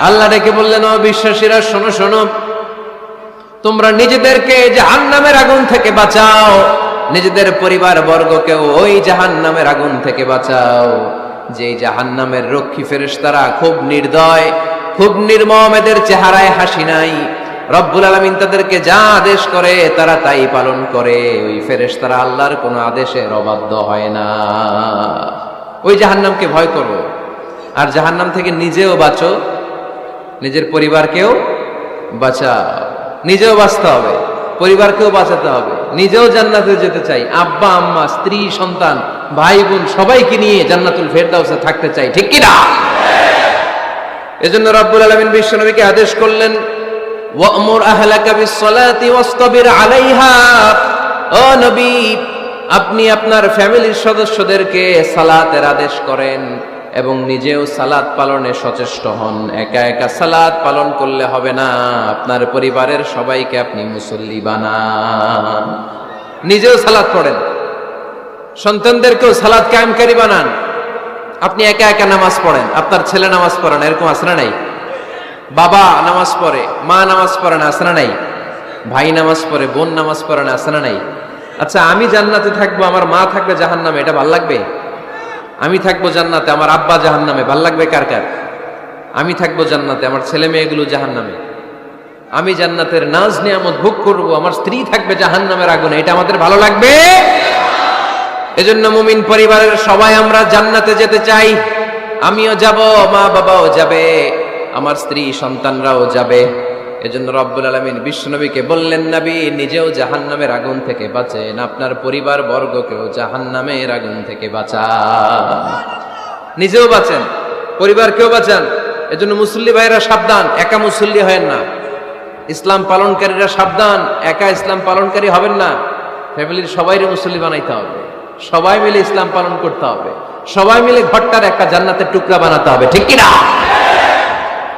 আল্লাহ ডেকে বললেন, ও বিশ্বাসীরা, শোনো শোনো। তোমরা নিজেদেরকে জাহান নামের আগুন থেকে বাঁচাও। নিজেদের পরিবার বর্গকেও ওই জাহান নামের আগুন থেকে বাঁচাও। যে জাহান নামের রক্ষী ফেরেশতারা খুব নির্দয়, খুব নির্মম, এদের চেহারায় হাসি নাই। রব্বুল আলমিন তাদেরকে যা আদেশ করে, তারা তাই পালন করে। ওই ফেরেশতারা আল্লাহর কোনো আদেশের অবাধ্য হয় না। ওই জাহান্নামকে ভয় করো। আর জাহান্নাম থেকে নিজেও বাঁচো। নিজের পরিবারকেও বাঁচাও। নিজেও বাঁচতে হবে, পরিবারকেও বাঁচাতে হবে। নিজেও জান্নাতে যেতে চাই। আব্বা, আম্মা, স্ত্রী, সন্তান, ভাই, বোন, সবাইকে নিয়ে জান্নাতুল ফেরদাউসে থাকতে চাই। ঠিক কিনা এজন্য রব্বুল আলামিন বিশ্বনবীকে আদেশ করলেন, ওয়ামুর আহলাকা বিসসালাতি ওয়াসতাবির আলাইহা। ও নবী, আপনি আপনার ফ্যামিলির সদস্যদেরকে সালাতের আদেশ করেন। এবং নিজেও সালাদ পালনে সচেষ্ট হন। একা একা সালাদ পালন করলে হবে না। আপনার পরিবারের সবাইকে আপনি মুসল্লি বানান। নিজেও সালাদ পড়েন। সন্তানদেরকেও সালাদ কায়েমকারী বানান। আপনি একা একা নামাজ পড়েন। আপনার ছেলে নামাজ পড়েন এরকম আসনা নাই? বাবা নামাজ পড়ে, মা নামাজ পড়েন আসনা নাই? ভাই নামাজ পড়ে, বোন নামাজ পড়েন আসনা নাই? আচ্ছা আমি জান্নাতে থাকব, আমার মা থাকবে জাহান নামে এটা ভালো লাগবে? আমি থাকব জান্নাতে, আমার আব্বা জাহান নামে ভালো লাগবে কার কার? আমি থাকব জান্নাতে, আমার ছেলে মেয়েগুলো জাহান নামে আমি জান্নাতের নাজ নিয়ামত ভোগ করব, আমার স্ত্রী থাকবে জাহান নামের আগুনে, এটা আমাদের ভালো লাগবে? এজন্য মুমিন পরিবারের সবাই আমরা জান্নাতে যেতে চাই। আমিও যাব মা বাবাও যাবে, আমার স্ত্রী সন্তানরাও যাবে। এজন্য রব্বুল আলমিন বিশ্বনবীকে বললেন, নবী, নিজেও জাহান্নামের আগুন থেকে বাঁচেন। আপনার পরিবার বর্গকেও জাহান্নামের আগুন থেকে বাঁচা নিজেও বাঁচেন, পরিবারকেও বাঁচান। এজন্য মুসল্লি ভাইরা সাবধান, একা মুসল্লি হয় না। ইসলাম পালনকারীরা সাবধান, একা ইসলাম পালনকারী হবেন না। ফ্যামিলির সবাইরে মুসল্লি বানাইতে হবে। সবাই মিলে ইসলাম পালন করতে হবে। সবাই মিলে ঘরটার একটা জান্নাতের টুকরা বানাতে হবে, ঠিক কিনা?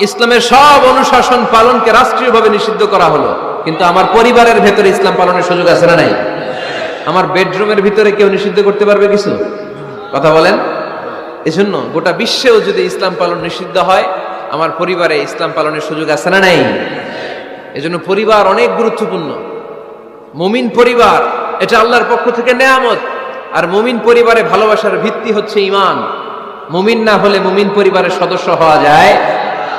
ইসলামের সব অনুশাসন পালনকে রাষ্ট্রীয়ভাবে নিষিদ্ধ করা হলো। কিন্তু আমার পরিবারের ভেতরে ইসলাম পালনের সুযোগ আছে না নাই? আমার বেডরুমের ভিতরে কেউ নিষিদ্ধ করতে পারবে কিছু? কথা বলেন। এজন্য গোটা বিশ্বেও যদি ইসলাম পালন নিষিদ্ধ হয়, আমার পরিবারে ইসলাম পালনের সুযোগ আছে না নাই? এজন্য পরিবার অনেক গুরুত্বপূর্ণ। মুমিন পরিবার, এটা আল্লাহর পক্ষ থেকে নেয়ামত। আর মুমিন পরিবারে ভালোবাসার ভিত্তি হচ্ছে ইমান মুমিন না হলে মুমিন পরিবারের সদস্য হওয়া যায়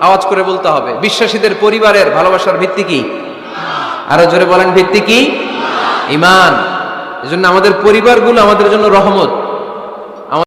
আওয়াজ করে বলতে হবে। বিশ্বাসীদের পরিবারের ভালোবাসার ভিত্তি কি? আরও জোরে বলেন, ভিত্তি কি? ইমান। এজন্য আমাদের পরিবারগুলো আমাদের জন্য রহমত।